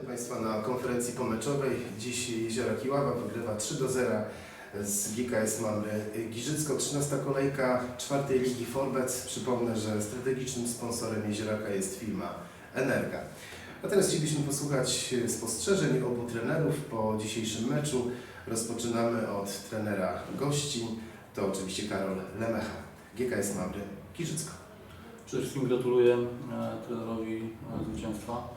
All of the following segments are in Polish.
Państwa na konferencji pomeczowej. Dziś Jeziora Kiława wygrywa 3 do 0 z GKS Mamry Giżycko. 13 kolejka czwartej ligi Forbec. Przypomnę, że strategicznym sponsorem Jezioraka jest firma Energa. A teraz chcielibyśmy posłuchać spostrzeżeń obu trenerów po dzisiejszym meczu. Rozpoczynamy od trenera gości. To oczywiście Karol Lemecha, GKS Mamry Giżycko. Przede wszystkim gratuluję e, trenerowi e, zwycięstwa.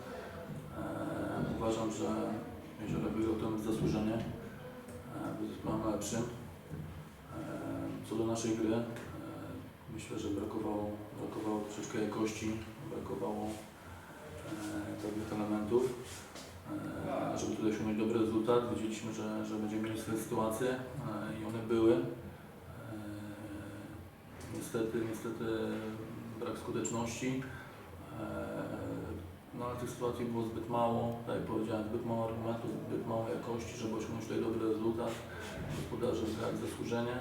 E, uważam, że Jeziorek wygrał ten zasłużenie. E, był zespołem lepszym. E, co do naszej gry, e, myślę, że brakowało, brakowało troszeczkę jakości, brakowało e, pewnych elementów. E, żeby tutaj osiągnąć dobry rezultat, wiedzieliśmy, że, że będziemy mieli swoje sytuacje e, i one były. E, Niestety, niestety brak skuteczności. No ale tych sytuacji było zbyt mało, tak jak powiedziałem, zbyt mało argumentów, zbyt mało jakości, żeby osiągnąć tutaj dobry rezultat. Gospodarze wygrali zasłużenie.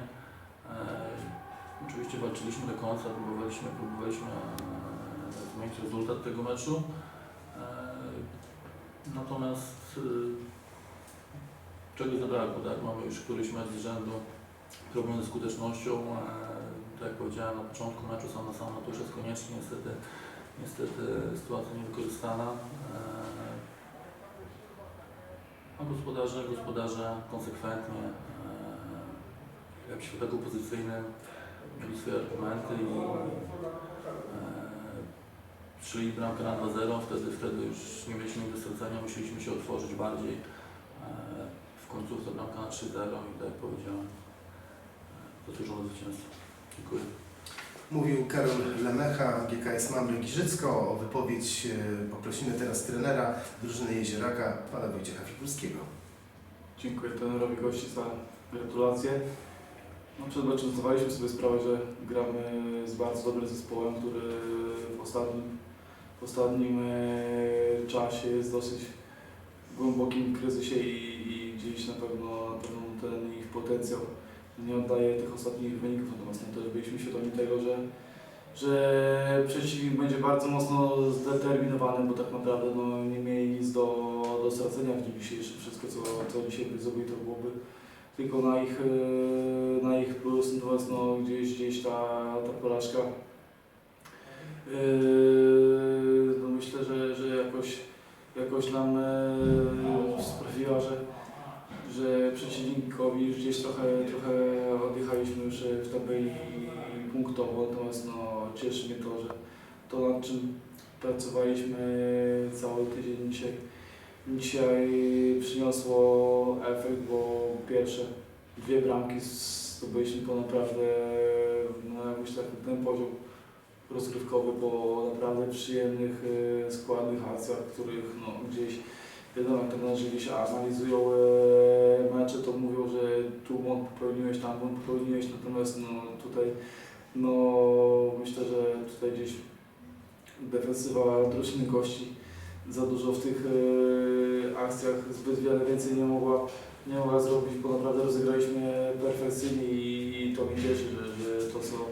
Eee, Oczywiście walczyliśmy do końca, próbowaliśmy, próbowaliśmy eee, zmienić rezultat tego meczu. Eee, Natomiast eee, czegoś zabrakło, tak? Mamy już któryś mecz z rzędu problemy ze skutecznością. Tak jak powiedziałem na początku meczu, sam na sam to już jest koniecznie. Niestety, niestety sytuacja niewykorzystana. Eee, A gospodarze, gospodarze konsekwentnie eee, jak w środku pozycyjnym mieli swoje argumenty i eee, strzeli bramkę na 2-0, wtedy, wtedy już nie mieliśmy nic do stracenia, musieliśmy się otworzyć bardziej. W końcu to bramka na 3-0 i tak jak powiedziałem, eee, zasłużone zwycięstwo. Dziękuję. Mówił Karol Lemecha, GKS Mamry Giżycko. O wypowiedź e, poprosimy teraz trenera drużyny Jezioraka, pana Wojciecha Figurskiego. Dziękuję trenerowi gości za gratulacje. No, przed meczem zdawaliśmy sobie sprawę, że gramy z bardzo dobrym zespołem, który w ostatnim, w ostatnim e, czasie jest dosyć w głębokim kryzysie i, i gdzieś na pewno, na pewno ten ich potencjał nie oddaje tych ostatnich wyników. Natomiast no, też byliśmy świadomi tego, że, że przeciwnik będzie bardzo mocno zdeterminowany, bo tak naprawdę no, nie mieli nic do, do stracenia w dniu dzisiejszym. Wszystko, co, co dzisiaj by zrobili, to byłoby tylko na ich, e, na ich plus. Natomiast no, gdzieś, gdzieś ta, ta porażka e, no, myślę, że, że jakoś, jakoś nam e, sprawiła, że, że przeciwnikowi już gdzieś trochę, trochę odjechaliśmy tabeli punktowo, natomiast no, cieszy mnie to, że to nad czym pracowaliśmy cały tydzień dzisiaj, dzisiaj przyniosło efekt, bo pierwsze dwie bramki zdobyliśmy po naprawdę, no ja myślę, ten poziom rozgrywkowy po naprawdę przyjemnych, e, składnych akcjach, których no, gdzieś wiadomo, jak trenerzy gdzieś analizują e, mecze, to mówią, że tu błąd popełniłeś, tam błąd popełniłeś, natomiast no, tutaj no, myślę, że tutaj gdzieś defensywa drużyny gości za dużo w tych e, akcjach zbyt wiele więcej nie mogła, nie mogła zrobić, bo naprawdę rozegraliśmy perfekcyjnie i, i to mnie cieszy, że, że to, co, to,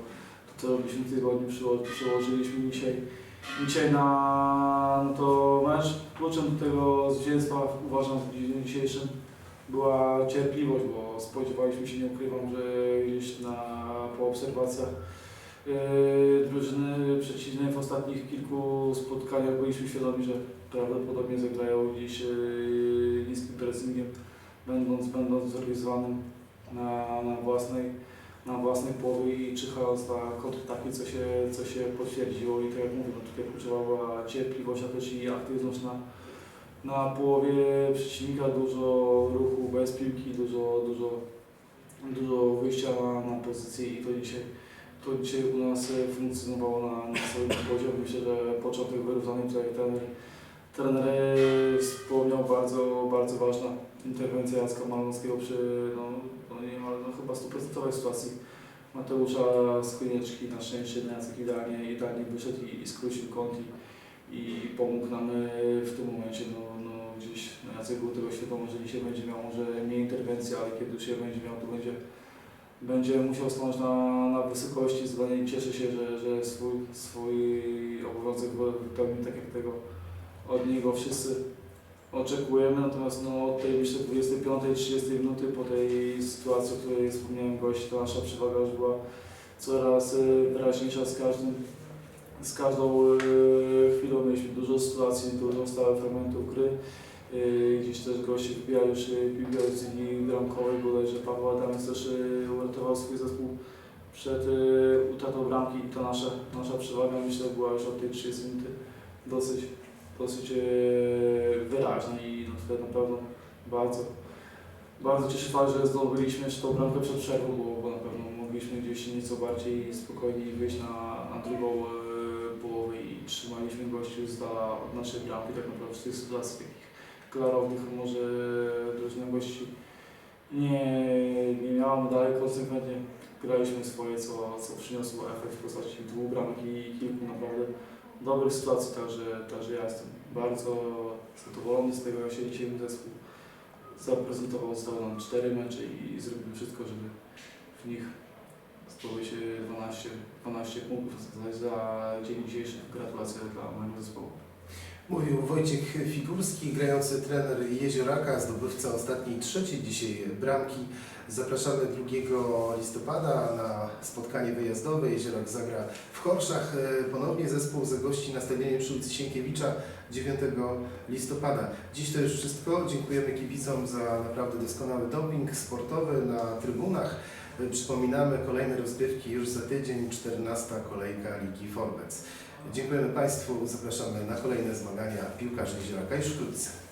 co robiliśmy w tygodniu przyło, przyłożyliśmy dzisiaj, dzisiaj na, na to mecz. Kluczem do tego zwycięstwa uważam w dniu dzisiejszym była cierpliwość, bo spodziewaliśmy się, nie ukrywam, że gdzieś na, po obserwacjach Yy, drużyny przeciwnej w ostatnich kilku spotkaniach byliśmy świadomi, że prawdopodobnie zagrają gdzieś yy, niskim pressingiem, będąc, będąc zorganizowanym na, na, własnej, na własnej połowie i czyhając na kontrataki, co się, co się potwierdziło i tak jak mówię, no tutaj kluczowa była cierpliwość, a też i aktywność na, na połowie przeciwnika, dużo ruchu bez piłki, dużo, dużo, dużo wyjścia na, na pozycję i to dzisiaj to dzisiaj u nas funkcjonowało na, na swoim poziomie. Myślę, że początek wyrównany tutaj trener, trener wspomniał bardzo, bardzo ważna interwencja Jacka Malonowskiego przy no, no niemal no, chyba stuprocentowej sytuacji Mateusza z Konieczki. Na szczęście Jacek idealnie, idealnie wyszedł i, i skrócił kąt i, i pomógł nam e, w tym momencie. No, no, gdzieś no, Jacek był tego świadomy, że dzisiaj będzie miał może mniej interwencji, ale kiedy je będzie miał, to będzie będzie musiał stanąć na, na wysokości zadania i cieszę się, że, że swój, swój obowiązek wypełnił tak jak tego od niego wszyscy oczekujemy, natomiast no, od tej myślę 25-30 minuty po tej sytuacji, o której wspomniałem gości, to nasza przewaga już była coraz e, wyraźniejsza z każdym z każdą e, chwilą. Mieliśmy dużo sytuacji, dużo stałych fragmentów gry. E, Gdzieś też goście wybijali już e, piłkę z linii bramkowej, bodajże. Paweł Adamec też e, uratował swój zespół przed e, utratą bramki. I to nasza, nasza przewaga myślę była już od tej 30 minuty dosyć, dosyć e, wyraźna i no tutaj na pewno bardzo, bardzo cieszy fakt, że zdobyliśmy jeszcze tą bramkę przed przerwą, bo, bo na pewno mogliśmy gdzieś nieco bardziej spokojniej wyjść na, na drugą e, połowę i trzymaliśmy gości z dala od naszej bramki tak naprawdę w tych sytuacjach takich klarownych może drużyna gości nie, nie miała dalej konsekwentnie graliśmy swoje, co, co przyniosło efekt w postaci dwóch bramek i kilku naprawdę dobrych sytuacji, także, także ja jestem bardzo zadowolony z tego, jak się dzisiaj zespół zaprezentował, zostało nam cztery mecze i zrobimy wszystko, żeby w nich zdobyć 12, 12 punktów za dzień dzisiejszy. Gratulacje dla mojego zespołu. Mówił Wojciech Figurski, grający trener Jezioraka, zdobywca ostatniej trzeciej dzisiaj bramki. Zapraszamy 2 listopada na spotkanie wyjazdowe. Jeziorak zagra w Chorszach. E, Ponownie zespół zagości na stadionie przy ulicy Sienkiewicza 9 listopada. Dziś to już wszystko. Dziękujemy kibicom za naprawdę doskonały doping sportowy na trybunach. Przypominamy kolejne rozgrywki już za tydzień, 14 kolejka Ligi Forbec. Dziękujemy Państwu, zapraszamy na kolejne zmagania piłkarzy Jezioraka już wkrótce.